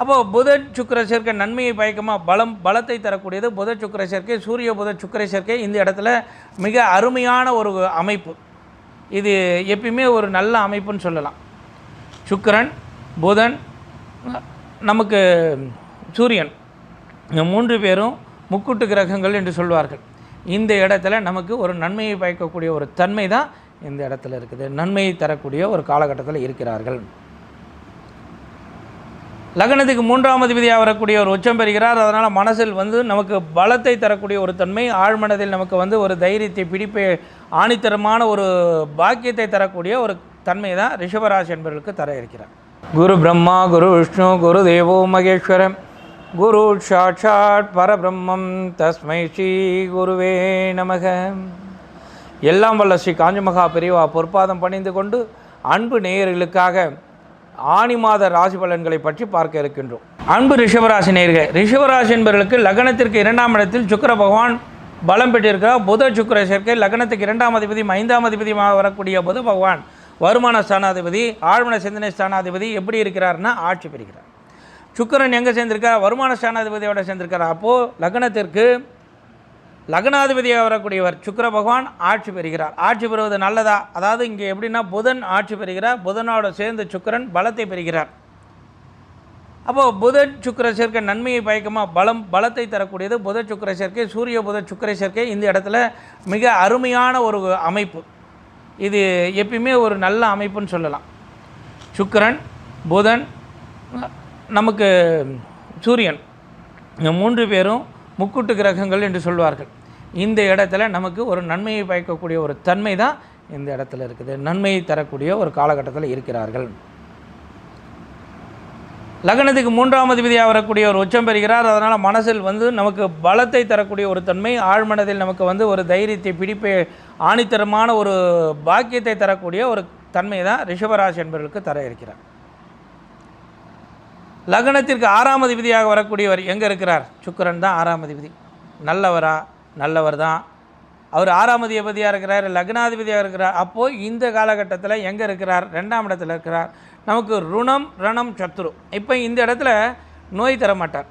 அப்போது புதன் சுக்கிர சேர்க்கை நன்மையை பயக்கமா பலம் பலத்தை தரக்கூடியது புத சுக்கிர சேர்க்கை சூரிய புத சுக்கிர சேர்க்கை இந்த இடத்துல மிக அருமையான ஒரு அமைப்பு. இது எப்பயுமே ஒரு நல்ல அமைப்புன்னு சொல்லலாம். சுக்கிரன் புதன் நமக்கு சூரியன். இந்த மூன்று பேரும் முக்கூட்டு கிரகங்கள் என்று சொல்வார்கள். இந்த இடத்துல நமக்கு ஒரு நன்மையை பயக்கக்கூடிய ஒரு தன்மை தான் இந்த இடத்துல இருக்குது. நன்மையை தரக்கூடிய ஒரு காலகட்டத்தில் இருக்கிறார்கள். லக்னத்துக்கு மூன்றாம் அதிபதியாக வரக்கூடிய ஒரு உச்சம் பெறுகிறார். அதனால் மனசில் வந்து நமக்கு பலத்தை தரக்கூடிய ஒரு தன்மை ஆழ்மனதில் நமக்கு வந்து ஒரு தைரியத்தை பிடிப்பை ஆணித்தரமான ஒரு பாக்கியத்தை தரக்கூடிய ஒரு தன்மை தான் ரிஷபராசி என்பவர்களுக்கு தர இருக்கிறார். குரு பிரம்மா குரு விஷ்ணு குரு தேவோ மகேஸ்வரம் குரு சாட்சாட் பரபிரம்மம். தஸ்மை ஸ்ரீ குருவே நமக. எல்லாம் வல்ல ஸ்ரீ காஞ்சிமகா பிரிவா பொற்பாதம் பணிந்து கொண்டு அன்பு நேயர்களுக்காக ஆனி மாத ராசி பலன்களை பற்றி பார்க்க இருக்கின்றோம். அன்பு ரிஷபராசி நேர்கள் ரிஷபராசி என்பவர்களுக்கு லக்னத்திற்கு இரண்டாம் இடத்தில் சுக்கிர பகவான் பலம் பெற்றிருக்கிறார். புத சுக்கர சேர்க்கை லக்னத்துக்கு இரண்டாம் அதிபதி ஐந்தாம் அதிபதியுமாக வரக்கூடிய புத பகவான் வருமான ஸ்தானாதிபதி ஆழ்மன சிந்தனை ஸ்தானாதிபதி எப்படி இருக்கிறார்னா ஆட்சி பெறுகிறார். சுக்கிரன் எங்கே சேர்ந்திருக்கார்? வருமான ஸ்தானாதிபதியோட சேர்ந்திருக்கார். அப்போது லக்னத்திற்கு லக்னாதிபதியாக வரக்கூடியவர் சுக்கிர பகவான் ஆட்சி பெறுகிறார். ஆட்சி பெறுவது நல்லதா? அதாவது இங்கே எப்படின்னா புதன் ஆட்சி பெறுகிறார். புதனோட சேர்ந்து சுக்கிரன் பலத்தை பெறுகிறார். அப்போது புதன் சுக்கிர சேர்க்கை நன்மையை பயக்கமாக பலம் பலத்தை தரக்கூடியது புத சுக்கிர சேர்க்கை சூரிய புத சுக்கிர சேர்க்கை. இந்த இடத்துல மிக அருமையான ஒரு அமைப்பு. இது எப்பயுமே ஒரு நல்ல அமைப்புன்னு சொல்லலாம். சுக்கிரன் புதன் நமக்கு சூரியன். இந்த மூன்று பேரும் முக்கூட்டு கிரகங்கள் என்று சொல்வார்கள். இந்த இடத்துல நமக்கு ஒரு நன்மையை பயக்கக்கூடிய ஒரு தன்மை தான் இந்த இடத்துல இருக்குது. நன்மையை தரக்கூடிய ஒரு காலகட்டத்தில் இருக்கிறார்கள். லக்னத்துக்கு மூன்றாம் அதிபதியாக வரக்கூடிய ஒரு உச்சம் பெறுகிறார். அதனால் மனசில் வந்து நமக்கு பலத்தை தரக்கூடிய ஒரு தன்மை ஆழ்மனதில் நமக்கு வந்து ஒரு தைரியத்தை பிடிப்பை ஆணித்தரமான ஒரு பாக்கியத்தை தரக்கூடிய ஒரு தன்மை தான் ரிஷபராசி என்பவர்களுக்கு தர இருக்கிறார். லக்னத்திற்கு ஆறாம் அதிபதியாக வரக்கூடியவர் எங்கே இருக்கிறார்? சுக்கரன் தான் ஆறாம் அதிபதி. நல்லவரா? நல்லவர் தான். அவர் ஆறாம் அதிபதியாக இருக்கிறார் லக்னாதிபதியாக இருக்கிறார். அப்போது இந்த காலகட்டத்தில் எங்கே இருக்கிறார்? ரெண்டாம் இடத்துல இருக்கிறார். நமக்கு ருணம் ரணம் சத்துரு இப்போ இந்த இடத்துல நோய் தர மாட்டார்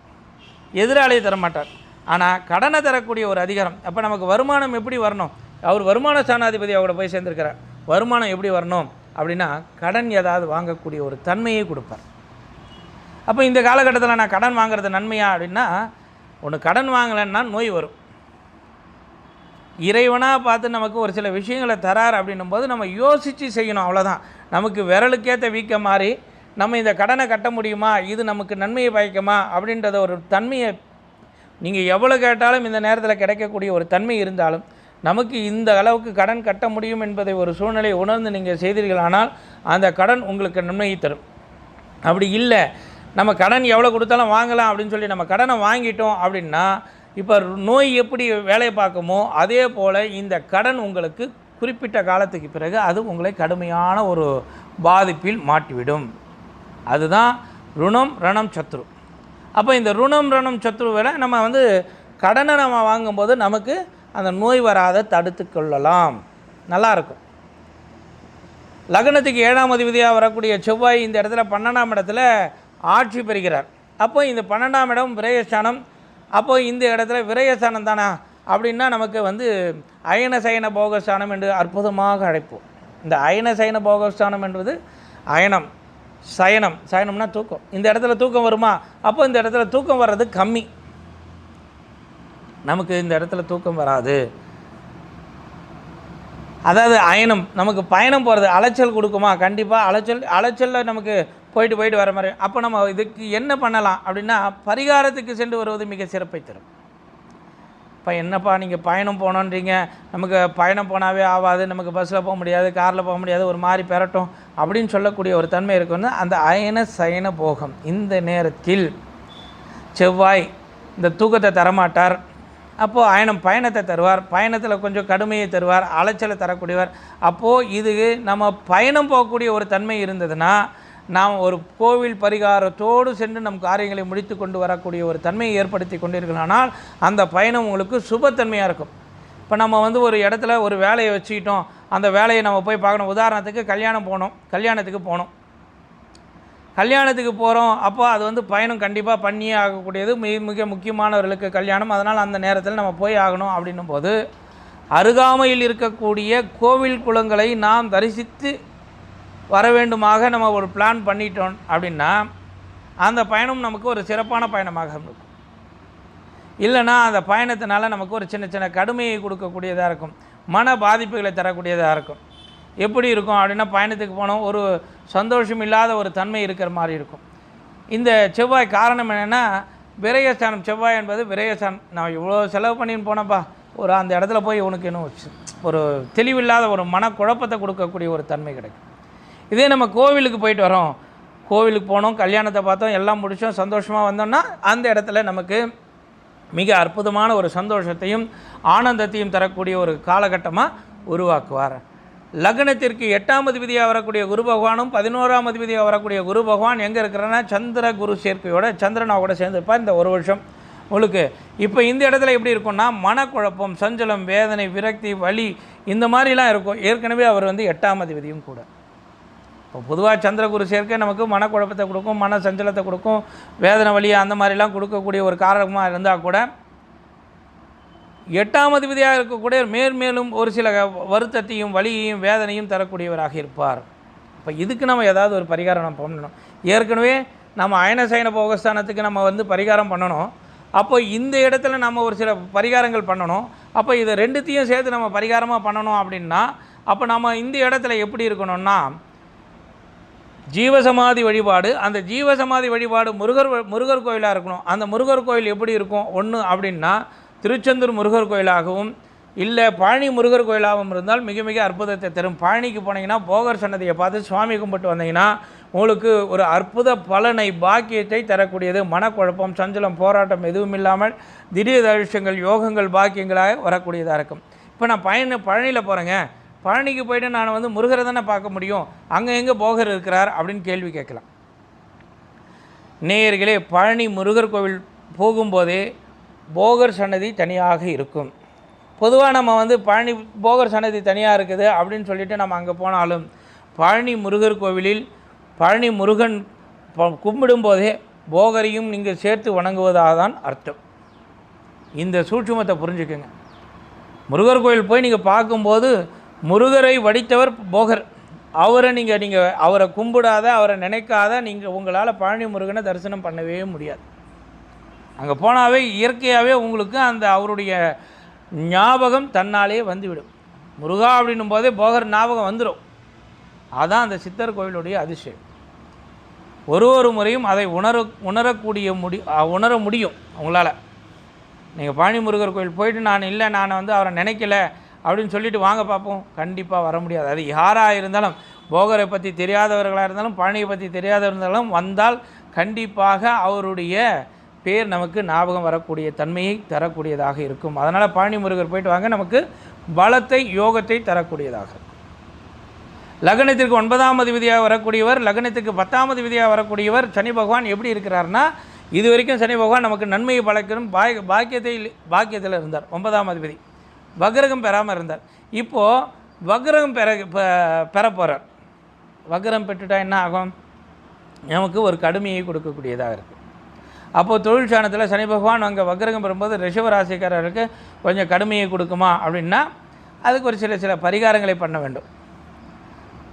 எதிராளியை தரமாட்டார். ஆனால் கடனை தரக்கூடிய ஒரு அதிகாரம். அப்போ நமக்கு வருமானம் எப்படி வரணும்? அவர் வருமான ஸ்தானாதிபதி அவரோட போய் சேர்ந்திருக்கிறார். வருமானம் எப்படி வரணும்? அப்படின்னா கடன் ஏதாவது வாங்கக்கூடிய ஒரு தன்மையை கொடுப்பார். அப்போ இந்த காலகட்டத்தில் நான் கடன் வாங்குறது நன்மையா அப்படின்னா ஒன்று கடன் வாங்கலைன்னா நோய் வரும். இறைவனாக பார்த்து நமக்கு ஒரு சில விஷயங்களை தரார் அப்படின்னும் போது நம்ம யோசித்து செய்யணும் அவ்வளோதான் நமக்கு விரலுக்கேற்ற வீக்க மாதிரி நம்ம இந்த கடனை கட்ட முடியுமா? இது நமக்கு நன்மையை பயக்குமா? அப்படின்றத ஒரு தன்மையை நீங்கள் எவ்வளோ கேட்டாலும் இந்த நேரத்தில் கிடைக்கக்கூடிய ஒரு தன்மை இருந்தாலும் நமக்கு இந்த அளவுக்கு கடன் கட்ட முடியும் என்பதை ஒரு சூழ்நிலையை உணர்ந்து நீங்கள் செய்தீர்களானால் அந்த கடன் உங்களுக்கு நன்மையை தரும். அப்படி இல்லை. நம்ம கடன் எவ்வளோ கொடுத்தாலும் வாங்கலாம் அப்படின்னு சொல்லி நம்ம கடனை வாங்கிட்டோம் அப்படின்னா இப்போ நோய் எப்படி வேலையை பார்க்குமோ அதே போல் இந்த கடன் உங்களுக்கு குறிப்பிட்ட காலத்துக்கு பிறகு அது உங்களை கடுமையான ஒரு பாதிப்பில் மாட்டிவிடும். அதுதான் ருணம் ரணம் சத்ரு. அப்போ இந்த ருணம் ரணம் சத்ருவில் நம்ம வந்து கடனை நம்ம வாங்கும்போது நமக்கு அந்த நோய் வராத தடுத்து கொள்ளலாம். நல்லாயிருக்கும் லக்னத்துக்கு ஏழாம் அதிபதியாக வரக்கூடிய செவ்வாய் இந்த இடத்துல பன்னெண்டாம் இடத்துல ஆட்சி பெறுகிறார். அப்போ இந்த பன்னெண்டாம் இடம் விரயஸ்தானம். அப்போ இந்த இடத்துல விரயஸ்தானம் தானா? அப்படின்னா நமக்கு வந்து அயன சயன போகஸ்தானம் என்று அற்புதமாக அழைப்போம். இந்த அயன சயன போகஸ்தானம் என்பது அயனம் சயனம். சயனம்னா தூக்கம். இந்த இடத்துல தூக்கம் வருமா? அப்போ இந்த இடத்துல தூக்கம் வர்றது கம்மி. நமக்கு இந்த இடத்துல தூக்கம் வராது. அதாவது அயனம் நமக்கு பயணம் போகிறது அலைச்சல் கொடுக்குமா? கண்டிப்பாக அலைச்சல் அலைச்சலில் நமக்கு போயிட்டு போயிட்டு வர மாதிரி. அப்போ நம்ம இதுக்கு என்ன பண்ணலாம் அப்படின்னா பரிகாரத்துக்கு சென்று வருவது மிக சிறப்பை தரும். இப்போ என்னப்பா நீங்கள் பயணம் போனோன்றீங்க நமக்கு பயணம் போனாவே ஆகாது நமக்கு பஸ்ஸில் போக முடியாது காரில் போக முடியாது ஒரு மாதிரி பெறட்டும் அப்படின்னு சொல்லக்கூடிய ஒரு தன்மை இருக்குன்னு அந்த அயன சயன போகம். இந்த நேரத்தில் செவ்வாய் இந்த தூக்கத்தை தரமாட்டார். அப்போது அயனம் பயணத்தை தருவார். பயணத்தில் கொஞ்சம் கடுமையை தருவார் அலைச்சலை தரக்கூடியவர். அப்போது இது நம்ம பயணம் போகக்கூடிய ஒரு தன்மை இருந்ததுன்னா நாம் ஒரு கோவில் பரிகாரத்தோடு சென்று நம் காரியங்களை முடித்து கொண்டு வரக்கூடிய ஒரு தன்மையை ஏற்படுத்தி கொண்டிருக்கலானால் அந்த பயணம் உங்களுக்கு சுபத்தன்மையாக இருக்கும். இப்போ நம்ம வந்து ஒரு இடத்துல ஒரு வேலையை வச்சுக்கிட்டோம். அந்த வேலையை நம்ம போய் பார்க்கணும். உதாரணத்துக்கு கல்யாணம் போனோம். கல்யாணத்துக்கு போனோம். கல்யாணத்துக்கு போகிறோம் அப்போ அது வந்து பயணம் கண்டிப்பாக பண்ணியே ஆகக்கூடியது. மிக மிக முக்கியமானவர்களுக்கு கல்யாணம். அதனால் அந்த நேரத்தில் நம்ம போய் ஆகணும் அப்படின்னும் போது அருகாமையில் இருக்கக்கூடிய கோவில் குளங்களை நாம் தரிசித்து வர வேண்டுமாக நம்ம ஒரு பிளான் பண்ணிட்டோம் அப்படின்னா அந்த பயணம் நமக்கு ஒரு சிறப்பான பயணமாக இருக்கும். இல்லைன்னா அந்த பயணத்தினால நமக்கு ஒரு சின்ன சின்ன கடுமையை கொடுக்கக்கூடியதாக இருக்கும். மன பாதிப்புகளை தரக்கூடியதாக இருக்கும். எப்படி இருக்கும் அப்படின்னா பயணத்துக்கு போனோம் ஒரு சந்தோஷம் இல்லாத ஒரு தன்மை இருக்கிற மாதிரி இருக்கும். இந்த செவ்வாய் காரணம் என்னென்னா விரயஸ்தானம். செவ்வாய் என்பது விரயஸ்தானம். நான் இவ்வளோ செலவு பண்ணின்னு போனப்பா ஒரு அந்த இடத்துல போய் உனக்கு இன்னும் ஒரு தெளிவில்லாத ஒரு மனக்குழப்பத்தை கொடுக்கக்கூடிய ஒரு தன்மை கிடைக்கும். இதே நம்ம கோவிலுக்கு போயிட்டு வரோம். கோவிலுக்கு போனோம் கல்யாணத்தை பார்த்தோம் எல்லாம் முடித்தோம் சந்தோஷமாக வந்தோம்னா அந்த இடத்துல நமக்கு மிக அற்புதமான ஒரு சந்தோஷத்தையும் ஆனந்தத்தையும் தரக்கூடிய ஒரு காலகட்டமாக உருவாக்குவார். லக்னத்திற்கு எட்டாம் அதிபதியாக வரக்கூடிய குரு பகவானும் பதினோராம் அதிபதியாக வரக்கூடிய குரு பகவான் எங்கே இருக்கிறன்னா சந்திர குரு சேர்க்கையோட சந்திரனாவோட சேர்ந்துருப்பார் இந்த ஒரு வருஷம் உங்களுக்கு இப்போ இந்த இடத்துல எப்படி இருக்கும்னா மனக்குழப்பம் சஞ்சலம் வேதனை விரக்தி வலி இந்த மாதிரிலாம் இருக்கும். ஏற்கனவே அவர் வந்து எட்டாம் அதிபதியும் கூட. இப்போ பொதுவாக சந்திரகுரு சேர்க்கை நமக்கு மனக்குழப்பத்தை கொடுக்கும் மன சஞ்சலத்தை கொடுக்கும் வேதனை வலி அந்த மாதிரிலாம் கொடுக்கக்கூடிய ஒரு காரணமாக இருந்தால் கூட எட்டாம் அதிபதியாக இருக்கக்கூடிய மேன்மேலும் ஒரு சில வருத்தத்தையும் வலியையும் வேதனையும் தரக்கூடியவராக இருப்பார். இப்போ இதுக்கு நம்ம ஏதாவது ஒரு பரிகாரம் நம்ம பண்ணணும். ஏற்கனவே நம்ம அயனசைன போகஸ்தானத்துக்கு நம்ம வந்து பரிகாரம் பண்ணணும். அப்போ இந்த இடத்துல நம்ம ஒரு சில பரிகாரங்கள் பண்ணணும். அப்போ இதை ரெண்டுத்தையும் சேர்த்து நம்ம பரிகாரமாக பண்ணணும் அப்படின்னா அப்போ நம்ம இந்த இடத்துல எப்படி இருக்கணும்னா ஜீவசமாதி வழிபாடு அந்த ஜீவசமாதி வழிபாடு முருகர் முருகர் கோயிலாக இருக்கணும். அந்த முருகர் கோயில் எப்படி இருக்கும்? ஒன்று அப்படின்னா திருச்செந்தூர் முருகர் கோயிலாகவும் இல்லை பழனி முருகர் கோயிலாகவும் இருந்தால் மிக மிக அற்புதத்தை தரும். பழனிக்கு போனீங்கன்னா போகர் சன்னதியை பார்த்து சுவாமி கும்பிட்டு வந்தீங்கன்னா உங்களுக்கு ஒரு அற்புத பலனை பாக்கியத்தை தரக்கூடியது. மனக்குழப்பம் சஞ்சலம் போராட்டம் எதுவும் இல்லாமல் திடீர் அதிர்ஷ்டங்கள் யோகங்கள் பாக்கியங்களாக வரக்கூடியதாக இருக்கும். இப்போ நான் பயண பழனியில் போகிறேங்க பழனிக்கு போயிட்டு நான் வந்து முருகரை தானே பார்க்க முடியும்? அங்கே எங்கே போகர் இருக்கிறார் அப்படின்னு கேள்வி கேட்கலாம். நேயர்களே பழனி முருகர் கோவில் போகும்போதே போகர் சன்னதி தனியாக இருக்கும். பொதுவாக நம்ம வந்து பழனி போகர் சன்னதி தனியாக இருக்குது அப்படின்னு சொல்லிட்டு நம்ம அங்கே போனாலும் பழனி முருகர் கோவிலில் பழனி முருகன் கும்பிடும்போதே போகரையும் நீங்கள் சேர்த்து வணங்குவதாக தான் அர்த்தம். இந்த சூட்சுமத்தை புரிஞ்சுக்கோங்க. முருகர் கோயில் போய் நீங்கள் பார்க்கும்போது முருகரை வடித்தவர் போகர். அவரை நீங்கள் நீங்கள் அவரை கும்பிடாத அவரை நினைக்காத நீங்கள் உங்களால் பழனி முருகனை தரிசனம் பண்ணவே முடியாது. அங்கே போனாவே இயற்கையாகவே உங்களுக்கு அந்த அவருடைய ஞாபகம் தன்னாலே வந்துவிடும். முருகா அப்படின்னும் போதே போகர் ஞாபகம் வந்துடும் அதான் அந்த சித்தர் கோயிலுடைய அதிசயம் ஒரு ஒரு முறையும் அதை உணர உணரக்கூடிய முடி உணர முடியும் உங்களால். நீங்கள் பழனி முருகர் கோயில் போயிட்டு நான் இல்லை நான் வந்து அவரை நினைக்கல அப்படின்னு சொல்லிட்டு வாங்க பார்ப்போம். கண்டிப்பாக வர முடியாது. அது யாராக இருந்தாலும் போகரை பற்றி தெரியாதவர்களாக இருந்தாலும் பழனியை பற்றி தெரியாதவர்கள் இருந்தாலும் வந்தால் கண்டிப்பாக அவருடைய பேர் நமக்கு ஞாபகம் வரக்கூடிய தன்மையை தரக்கூடியதாக இருக்கும். அதனால் பழனி முருகர் போயிட்டு வாங்க. நமக்கு பலத்தை யோகத்தை தரக்கூடியதாக லக்னத்திற்கு ஒன்பதாம் அதிபதியாக வரக்கூடியவர் லக்னத்துக்கு பத்தாம் அதிபதியாக வரக்கூடியவர் சனி பகவான் எப்படி இருக்கிறார்னா இது வரைக்கும் சனி பகவான் நமக்கு நன்மையை பழக்கணும் பாய் பாக்கியத்தை பாக்கியத்தில் இருந்தார். ஒன்பதாம் அதிபதி. வக்ரகம் பெறாமல் இருந்தார். இப்போது வக்ரகம் பெற பெற போகிறார் வக்ரம் பெற்றுட்டா என்ன ஆகும்? நமக்கு ஒரு கடுமையை கொடுக்கக்கூடியதாக இருக்குது அப்போது தொழில் சாணத்தில் சனி பகவான் அங்கே வக்ரகம் பெறும்போது ரிஷபராசிக்காரருக்கு கொஞ்சம் கடுமையை கொடுக்குமா அப்படின்னா அதுக்கு ஒரு சில சில பரிகாரங்களை பண்ண வேண்டும்.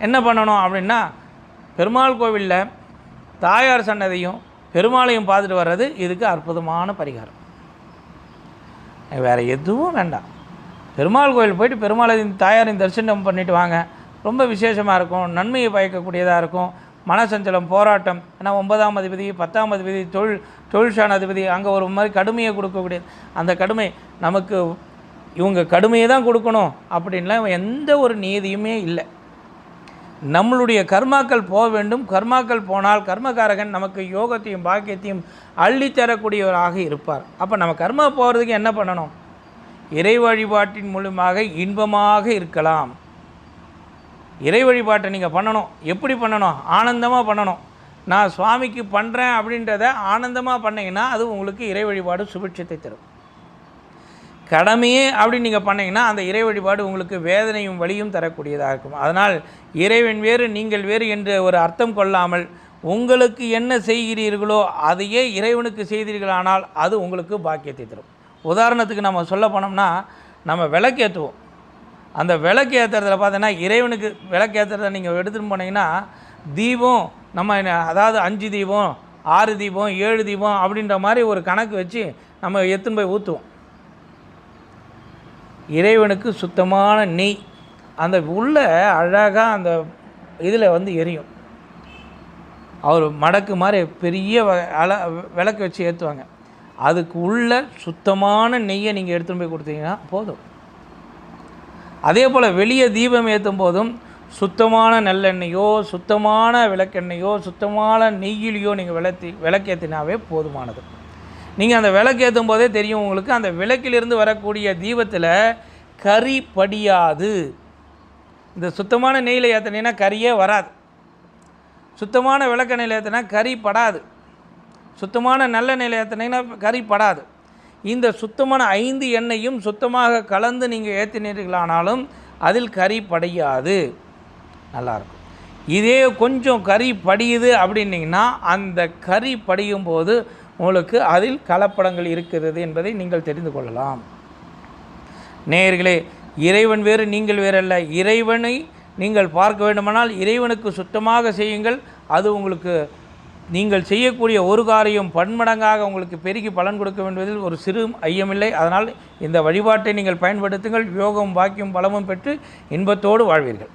என்ன பண்ணணும் அப்படின்னா பெருமாள் கோவிலில் தாயார் சன்னதியும் பெருமாளையும் பார்த்துட்டு வர்றது இதுக்கு அற்புதமான பரிகாரம். வேறு எதுவும் வேண்டாம். பெருமாள் கோயில் போயிட்டு பெருமாளையும் தாயாரின் தரிசனம் பண்ணிட்டு வாங்க. ரொம்ப விசேஷமாக இருக்கும். நன்மையை பயக்கக்கூடியதாக இருக்கும். மனசஞ்சலம் போராட்டம். ஏன்னா ஒன்பதாம் அதிபதி பத்தாம் அதிபதி தொழில் தொழிற்சான அதிபதி அங்கே ஒரு மாதிரி கடுமையை கொடுக்கக்கூடிய அந்த கடுமை நமக்கு இவங்க கடுமையை தான் கொடுக்கணும் அப்படின்லாம் எந்த ஒரு நீதியுமே இல்லை. நம்மளுடைய கர்மாக்கள் போக வேண்டும். கர்மாக்கள் போனால் கர்மகாரகன் நமக்கு யோகத்தையும் பாக்கியத்தையும் அள்ளித்தரக்கூடியவராக இருப்பார். அப்போ நம்ம கர்மா போகிறதுக்கு என்ன பண்ணணும்? இறை வழிபாட்டின் மூலமாக இன்பமாக இருக்கலாம். இறை வழிபாட்டை நீங்கள் பண்ணணும். எப்படி பண்ணணும்? ஆனந்தமாக பண்ணணும். நான் சுவாமிக்கு பண்ணுறேன் அப்படின்றத ஆனந்தமாக பண்ணிங்கன்னா அது உங்களுக்கு இறை வழிபாடு சுபிட்சத்தை தரும். கடமையே அப்படின்னு நீங்கள் பண்ணிங்கன்னா அந்த இறை வழிபாடு உங்களுக்கு வேதனையும் வழியும் தரக்கூடியதாக இருக்கும். அதனால் இறைவன் வேறு நீங்கள் வேறு என்று ஒரு அர்த்தம் கொள்ளாமல் உங்களுக்கு என்ன செய்கிறீர்களோ அதையே இறைவனுக்கு செய்தீர்களானால் அது உங்களுக்கு பாக்கியத்தை தரும். உதாரணத்துக்கு நம்ம சொல்ல போனோம்னா நம்ம விளக்கேற்றுவோம் அந்த விளக்கு ஏற்றுறதுல பார்த்தீங்கன்னா இறைவனுக்கு விளக்கு ஏற்றுறத நீங்கள் எடுத்துகிட்டு போனீங்கன்னா தீபம் நம்ம அதாவது அஞ்சு தீபம் ஆறு தீபம் ஏழு தீபம் அப்படின்ற மாதிரி ஒரு கணக்கு வச்சு நம்ம எடுத்துன்னு போய் ஊற்றுவோம் இறைவனுக்கு சுத்தமான நெய். அந்த உள்ள அழகாக அந்த இதில் வந்து எரியும். அவர் மடக்கு மாதிரி பெரிய வ- அல விளக்கு வச்சு ஏற்றுவாங்க அதுக்கு உள்ள சுத்தமான நெய்யை நீங்கள் எடுத்துகிட்டு போய் கொடுத்தீங்கன்னா போதும். அதே போல் வெளியே தீபம் ஏற்றும் போதும் சுத்தமான நல்லெண்ணெயோ சுத்தமான விளக்கெண்ணெயோ சுத்தமான நெய்யிலையோ நீங்கள் விளத்தி விளக்கேற்றினாவே போதுமானது. நீங்கள் அந்த விளக்கேற்றும் போதே தெரியும் உங்களுக்கு அந்த விளக்கிலிருந்து வரக்கூடிய தீபத்தில் கரி படியாது. இந்த சுத்தமான நெய்யில் ஏற்றினீங்கன்னா கறியே வராது. சுத்தமான விளக்கெண்ணெயில் ஏற்றினா கறி படாது. சுத்தமான நல்ல நிலையத்தினீங்கன்னா ஏற்றினீங்கன்னா கறி படாது. இந்த சுத்தமான ஐந்து எண்ணெயும் சுத்தமாக கலந்து நீங்கள் ஏற்றினீர்களானாலும் அதில் கறி படையாது. நல்லாயிருக்கும் இதே கொஞ்சம் கறி படியுது அப்படின்னீங்கன்னா அந்த கறி படியும் போது உங்களுக்கு அதில் கலப்படங்கள் இருக்கிறது என்பதை நீங்கள் தெரிந்து கொள்ளலாம். நேயர்களே இறைவன் வேறு நீங்கள் வேறல்ல. இறைவனை நீங்கள் பார்க்க வேண்டுமானால் இறைவனுக்கு சுத்தமாக செய்யுங்கள். அது உங்களுக்கு நீங்கள் செய்யக்கூடிய ஒரு காரியம் பன்மடங்காக உங்களுக்கு பெருகி பலன் கொடுக்க வேண்டுவதில் ஒரு சிறு ஐயமில்லை. அதனால் இந்த வழிபாட்டை நீங்கள் பயன்படுத்துங்கள். யோகம் பாக்கியம் பலமும் பெற்று இன்பத்தோடு வாழ்வீர்கள்.